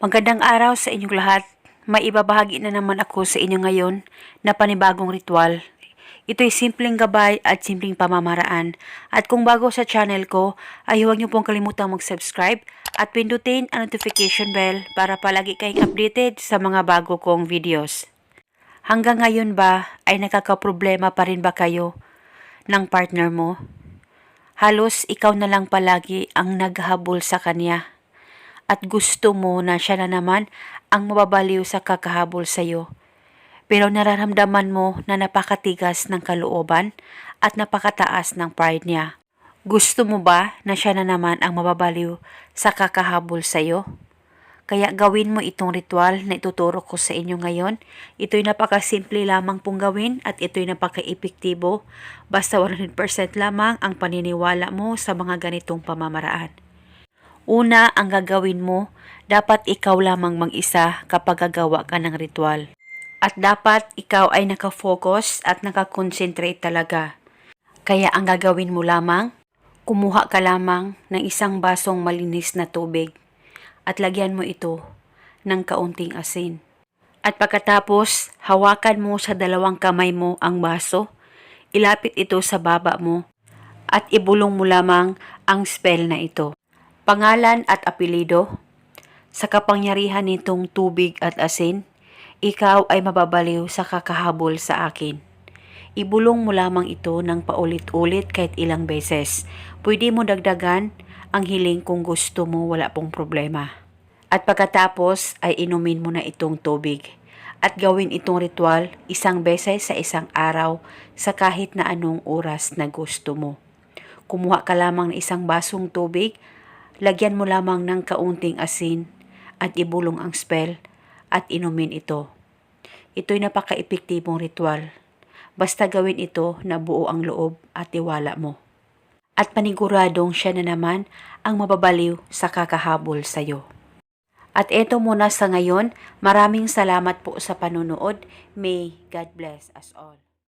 Magandang araw sa inyong lahat. May ibabahagi na naman ako sa inyo ngayon na panibagong ritual. Ito'y simpleng gabay at simpleng pamamaraan. At kung bago sa channel ko, ay huwag niyo pong kalimutang mag-subscribe at pindutin ang notification bell para palagi kayong updated sa mga bago kong videos. Hanggang ngayon ba ay nakakaproblema pa rin ba kayo ng partner mo? Halos ikaw na lang palagi ang naghabol sa kanya at gusto mo na siya na naman ang mababaliw sa kakahabol sa iyo. Pero nararamdaman mo na napakatigas ng kalooban at napakataas ng pride niya. Gusto mo ba na siya na naman ang mababaliw sa kakahabol sa iyo? Kaya gawin mo itong ritual na ituturo ko sa inyo ngayon. Ito'y napakasimple lamang pong gawin at ito'y napaka-epektibo. Basta 100% lamang ang paniniwala mo sa mga ganitong pamamaraan. Una, ang gagawin mo, dapat ikaw lamang mag-isa kapag gagawa ka ng ritual. At dapat ikaw ay nakafocus at nakakonsentrate talaga. Kaya ang gagawin mo lamang, kumuha ka lamang ng isang basong malinis na tubig at lagyan mo ito ng kaunting asin. At pagkatapos, hawakan mo sa dalawang kamay mo ang baso, ilapit ito sa baba mo, at ibulong mo lamang ang spell na ito. Pangalan at apelido, sa kapangyarihan nitong tubig at asin, ikaw ay mababaliw sa kakahabol sa akin. Ibulong mo lamang ito ng paulit-ulit kahit ilang beses. Pwede mo dagdagan ang hiling kung gusto mo wala pong problema. At pagkatapos ay inumin mo na itong tubig. At gawin itong ritual isang beses sa isang araw sa kahit na anong oras na gusto mo. Kumuha ka lamang ng isang basong tubig, lagyan mo lamang ng kaunting asin at ibulong ang spell at inumin ito. Ito'y napaka-epektibong ritual. Basta gawin ito na buo ang loob at tiwala mo. At paniguradong siya na naman ang mababaliw sa kakahabol sa iyo. At eto muna sa ngayon, maraming salamat po sa panunood. May God bless us all.